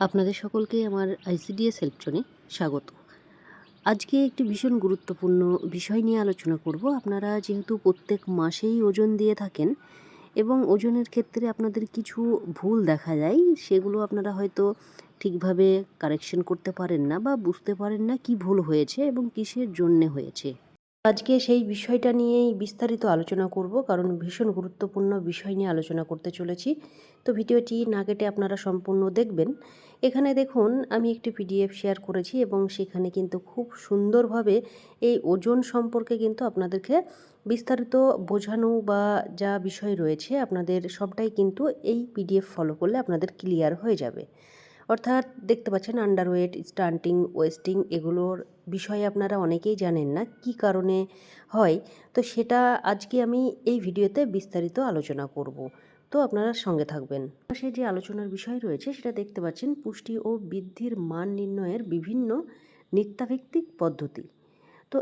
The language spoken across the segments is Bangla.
আপনাদের সকলকে আমার আইসিডিএস হেল্পটনে স্বাগত। আজকে একটি ভীষণ গুরুত্বপূর্ণ বিষয় নিয়ে আলোচনা করব। আপনারা যেহেতু প্রত্যেক মাসেই ওজন দিয়ে থাকেন এবং ওজনের ক্ষেত্রে আপনাদের কিছু ভুল দেখা যায়, সেগুলো আপনারা হয়তো ঠিকভাবে কারেকশন করতে পারেন না বা বুঝতে পারেন না কি ভুল হয়েছে এবং কিসের জন্যে হয়েছে। আজকে সেই বিষয়টা নিয়েই বিস্তারিত আলোচনা করব, কারণ ভীষণ গুরুত্বপূর্ণ বিষয় নিয়ে আলোচনা করতে চলেছি। তো ভিডিওটি না কেটে আপনারা সম্পূর্ণ দেখবেন। এখানে দেখুন, আমি একটি পিডিএফ শেয়ার করেছি এবং সেখানে কিন্তু খুব সুন্দরভাবে এই ওজন সম্পর্কে কিন্তু আপনাদেরকে বিস্তারিত বোঝানো বা যা বিষয় রয়েছে, আপনাদের সবটাই কিন্তু এই পিডিএফ ফলো করলে আপনাদের ক্লিয়ার হয়ে যাবে। অর্থাৎ দেখতে পাচ্ছেন আন্ডারওয়েট স্টান্টিং ওয়েস্টিং এগুলোর বিষয়ে আপনারা অনেকেই জানেন না কি কারণে হয়। তো সেটা আজকে আমি এই ভিডিওতে বিস্তারিত আলোচনা করব। তো আপনারা সঙ্গে থাকবেন। পাশে যে আলোচনার বিষয় রয়েছে সেটা দেখতে পাচ্ছেন পুষ্টি ও বৃদ্ধির মান নির্ণয়ের বিভিন্ন নিত্যাভিত্তিক পদ্ধতি। তো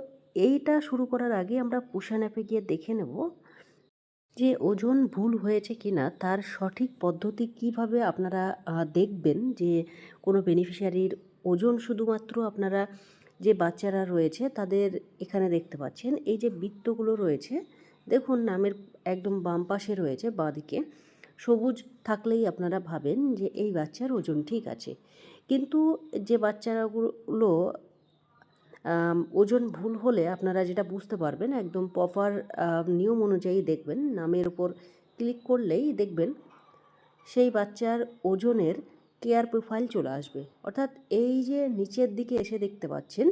এইটা শুরু করার আগে আমরা পুষান অ্যাপে গিয়ে দেখে নেব যে ওজন ভুল হয়েছে কিনা তার সঠিক পদ্ধতি কীভাবে আপনারা দেখবেন যে কোনো বেনিফিশিয়ারির ওজন শুধুমাত্র আপনারা যে বাচ্চারা রয়েছে তাদের এখানে দেখতে পাচ্ছেন এই যে বৃত্তগুলো রয়েছে দেখুন নামের একদম বাম পাশে রয়েছে বাঁদিকে সবুজ থাকলেই আপনারা ভাবেন যে এই বাচ্চার ওজন ঠিক আছে। কিন্তু যে বাচ্চাগুলো আম, ওজন ভুল হলে আপনারা যেটা বুঝতে পারবেন, একদম প্রপার নিয়ম অনুযায়ী দেখবেন। নামের ওপর ক্লিক করলেই দেখবেন সেই বাচ্চার ওজনের কেয়ার প্রোফাইল চলে আসবে। অর্থাৎ এই যে নিচের দিকে এসে দেখতে পাচ্ছেন,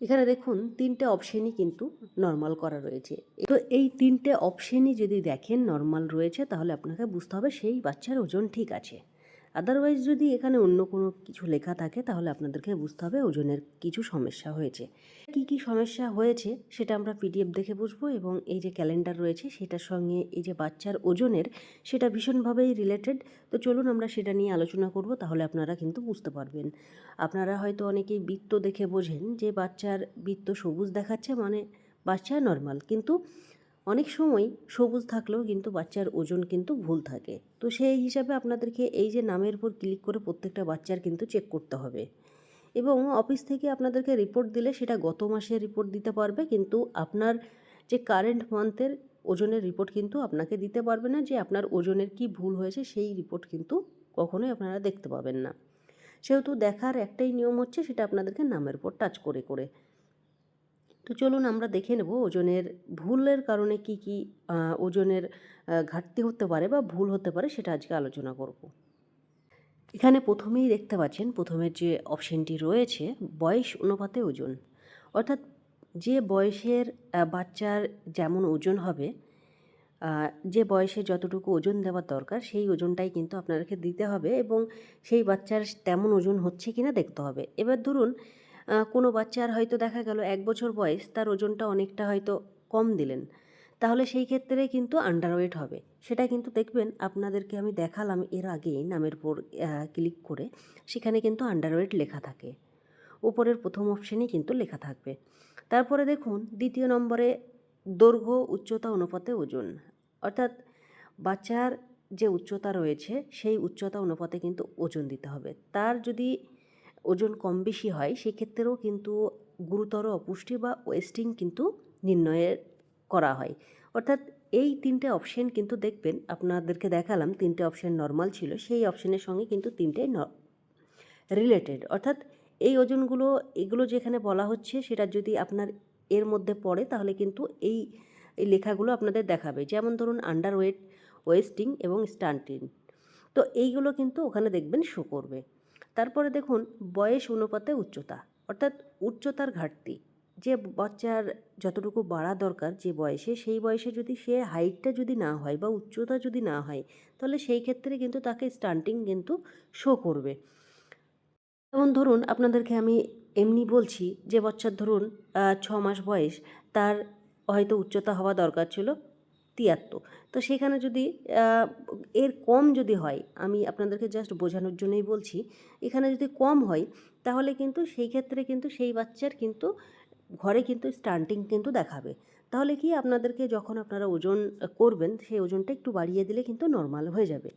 এখানে দেখুন তিনটে অপশনই কিন্তু নর্মাল করা রয়েছে। তো এই তিনটে অপশানই যদি দেখেন নর্মাল রয়েছে, তাহলে আপনাকে বুঝতে হবে সেই বাচ্চার ওজন ঠিক আছে। আদারওয়াইজ যদি এখানে অন্য কোনো কিছু লেখা থাকে, তাহলে আপনাদেরকে বুঝতে হবে ওজনের কিছু সমস্যা হয়েছে। কি কি সমস্যা হয়েছে সেটা আমরা পিডিএফ দেখে বুঝব এবং এই যে ক্যালেন্ডার রয়েছে সেটার সঙ্গে এই যে বাচ্চার ওজনের সেটা ভীষণভাবেই রিলেটেড তো চলুন আমরা সেটা নিয়ে আলোচনা করব, তাহলে আপনারা কিন্তু বুঝতে পারবেন। আপনারা হয়তো অনেকেই বৃত্ত দেখে বোঝেন যে বাচ্চার বৃত্ত সবুজ দেখাচ্ছে মানে বাচ্চা নর্মাল কিন্তু অনেক সময় সবুজ থাকলেও কিন্তু বাচ্চার ওজন কিন্তু ভুল থাকে। তো সেই হিসাবে আপনাদেরকে এই যে নামের উপর ক্লিক করে প্রত্যেকটা বাচ্চার কিন্তু চেক করতে হবে। এবং অফিস থেকে আপনাদেরকে রিপোর্ট দিলে সেটা গত মাসের রিপোর্ট দিতে পারবে, কিন্তু আপনার যে কারেন্ট মান্থের ওজনের রিপোর্ট কিন্তু আপনাকে দিতে পারবে না, যে আপনার ওজনের কি ভুল হয়েছে সেই রিপোর্ট কিন্তু কখনোই আপনারা দেখতে পাবেন না। সেহেতু দেখার একটাই নিয়ম হচ্ছে সেটা আপনাদেরকে নামের উপর টাচ করে করে। তো চলুন আমরা দেখে নেব ওজনের ভুলের কারণে কি কি ওজনের ঘাটতি হতে পারে বা ভুল হতে পারে সেটা আজকে আলোচনা করব। এখানে প্রথমেই দেখতে পাচ্ছেন, প্রথমের যে অপশনটি রয়েছে, বয়স অনুপাতে ওজন। অর্থাৎ যে বয়সের বাচ্চার যেমন ওজন হবে যে বয়সে যতটুকু ওজন দেওয়ার দরকার সেই ওজনটাই কিন্তু আপনাদেরকে দিতে হবে এবং সেই বাচ্চার তেমন ওজন হচ্ছে কিনা দেখতে হবে। এবার ধরুন কোনো বাচ্চার হয়তো দেখা গেল এক বছর বয়স, তার ওজনটা অনেকটা হয়তো কম দিলেন। তাহলে সেই ক্ষেত্রে কিন্তু আন্ডারওয়েট হবে। সেটা কিন্তু দেখবেন, আপনাদেরকে আমি দেখালাম এর আগেই নামের উপর ক্লিক করে, সেখানে কিন্তু আন্ডারওয়েট লেখা থাকে। উপরের প্রথম অপশানেই কিন্তু লেখা থাকবে। তারপরে দেখুন, দ্বিতীয় নম্বরে দৈর্ঘ্য, উচ্চতা, অনুপাতে ওজন। অর্থাৎ বাচ্চার যে উচ্চতা রয়েছে, সেই উচ্চতা, অনুপাতে কিন্তু ওজন দিতে হবে। তার যদি ওজন কম বেশি হয়, সেক্ষেত্রেও কিন্তু গুরুতর অপুষ্টি বা ওয়েস্টিং কিন্তু নির্ণয়ের করা হয়। অর্থাৎ এই তিনটে অপশন কিন্তু দেখবেন, আপনাদেরকে দেখালাম তিনটে অপশন নর্মাল ছিল, সেই অপশনের সঙ্গে কিন্তু তিনটে রিলেটেড অর্থাৎ এই ওজনগুলো, এগুলো যেখানে বলা হচ্ছে, সেটা যদি আপনার এর মধ্যে পড়ে, তাহলে কিন্তু এই লেখাগুলো আপনাদের দেখাবে। যেমন ধরুন আন্ডার ওয়েট ওয়েস্টিং এবং স্টান্টিং তো এইগুলো কিন্তু ওখানে দেখবেন শো করবে। তারপরে দেখুন, বয়স অনুপাতে উচ্চতা, অর্থাৎ উচ্চতার ঘাটতি। যে বাচ্চার যতটুকু বাড়া দরকার যে বয়সে, সেই বয়সে যদি সে হাইটটা যদি না হয় বা উচ্চতা যদি না হয়, তাহলে সেই ক্ষেত্রে কিন্তু তাকে স্টান্টিং কিন্তু শো করবে। যেমন ধরুন, আপনাদেরকে আমি এমনি বলছি যে বাচ্চার ধরুন ছ মাস বয়স, তার হয়তো উচ্চতা হওয়া দরকার ছিল তিয়াত্তর। তো সেখানে যদি এর কম যদি হয়, আমি আপনাদেরকে জাস্ট বোঝানোর জন্যই বলছি, এখানে যদি কম হয়, তাহলে কিন্তু সেই ক্ষেত্রে কিন্তু সেই বাচ্চার কিন্তু, ঘরে কিন্তু স্টান্টিং কিন্তু দেখাবে। তাহলে কি আপনাদেরকে যখন আপনারা ওজন করবেন, সেই ওজনটা একটু বাড়িয়ে দিলে কিন্তু নর্মাল হয়ে যাবে।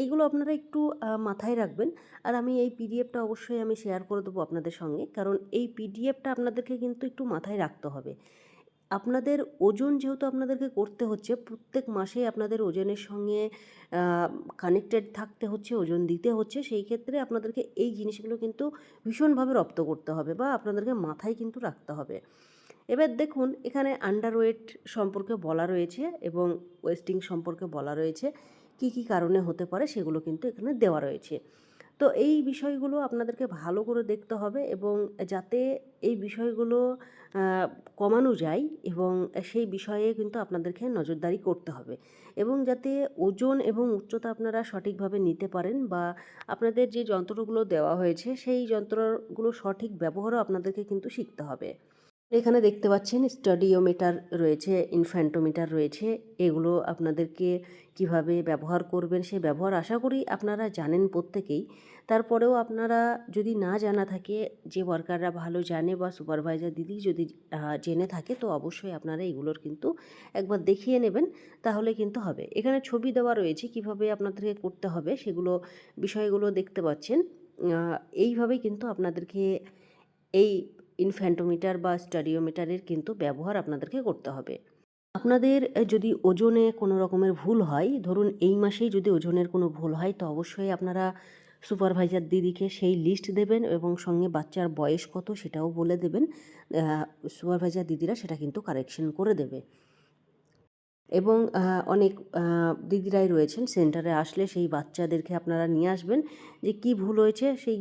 এইগুলো আপনারা একটু মাথায় রাখবেন। আর আমি এই পিডিএফটা অবশ্যই আমি শেয়ার করে দেবো আপনাদের সঙ্গে, কারণ এই পিডিএফটা আপনাদেরকে কিন্তু একটু মাথায় রাখতে হবে। আপনাদের ওজন যেহেতু আপনাদেরকে করতে হচ্ছে, প্রত্যেক মাসে আপনাদের ওজনের সঙ্গে কানেক্টেড থাকতে হচ্ছে, ওজন দিতে হচ্ছে, সেই ক্ষেত্রে আপনাদেরকে এই জিনিসগুলো কিন্তু ভীষণভাবে রপ্ত করতে হবে বা আপনাদেরকে মাথায় কিন্তু রাখতে হবে। এবার দেখুন, এখানে আন্ডারওয়েট সম্পর্কে বলা রয়েছে এবং ওয়েস্টিং সম্পর্কে বলা রয়েছে, কি কি কারণে হতে পারে সেগুলো কিন্তু এখানে দেওয়া রয়েছে। তো এই বিষয়গুলো আপনাদেরকে ভালো করে দেখতে হবে এবং যাতে এই বিষয়গুলো কমানো যায় এবং সেই বিষয়ে কিন্তু আপনাদেরকে নজরদারি করতে হবে এবং যাতে ওজন এবং উচ্চতা আপনারা সঠিকভাবে নিতে পারেন বা আপনাদের যে যন্ত্রগুলো দেওয়া হয়েছে সেই যন্ত্রগুলো সঠিক ব্যবহারও আপনাদেরকে কিন্তু শিখতে হবে। এখানে দেখতে পাচ্ছেন স্টাডিওমিটার রয়েছে, ইনফ্যান্টোমিটার রয়েছে। এগুলো আপনাদেরকে কীভাবে ব্যবহার করবেন সেই ব্যবহার আশা করি আপনারা জানেন প্রত্যেকেই। তারপরেও আপনারা যদি না জানা থাকে, যে ওয়ার্কাররা ভালো জানে বা সুপারভাইজার দিদি যদি জেনে থাকে, তো অবশ্যই আপনারা এগুলোর কিন্তু একবার দেখিয়ে নেবেন, তাহলে কিন্তু হবে। এখানে ছবি দেওয়া রয়েছে কীভাবে আপনাদেরকে করতে হবে, সেগুলো, বিষয়গুলো দেখতে পাচ্ছেন। এইভাবেই কিন্তু আপনাদেরকে এই ইনফ্যান্টোমিটার বা স্টাডিওমিটারের কিন্তু ব্যবহার আপনাদেরকে করতে হবে। আপনাদের যদি ওজনে কোনো রকমের ভুল হয়, ধরুন এই মাসেই যদি ওজনের কোনো ভুল হয়, তো অবশ্যই আপনারা সুপারভাইজার দিদিকে সেই লিস্ট দেবেন এবং সঙ্গে বাচ্চার বয়স কত সেটাও বলে দেবেন। সুপারভাইজার দিদিরা সেটা কিন্তু কারেকশন করে দেবে। এবং অনেক দিদিরাই রয়েছেন সেন্টারে আসলে সেই বাচ্চাদেরকে আপনারা নিয়ে আসবেন যে কি ভুল হয়েছে। সেই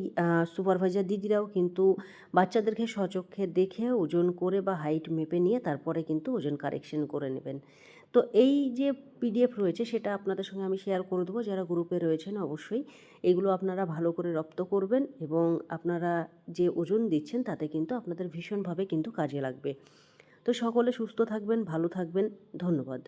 সুপারভাইজার দিদিরাও কিন্তু বাচ্চাদেরকে সচক্ষে দেখে ওজন করে বা হাইট মেপে নিয়ে তারপরে কিন্তু ওজন কারেকশন করে নেবেন। তো এই যে পিডিএফ রয়েছে সেটা আপনাদের সঙ্গে আমি শেয়ার করে দেবো। যারা গ্রুপে রয়েছেন অবশ্যই এগুলো আপনারা ভালো করে রপ্ত করবেন এবং আপনারা যে ওজন দিচ্ছেন তাতে কিন্তু আপনাদের ভীষণভাবে কিন্তু কাজে লাগবে। তো সকলে সুস্থ থাকবেন ভালো থাকবেন। ধন্যবাদ।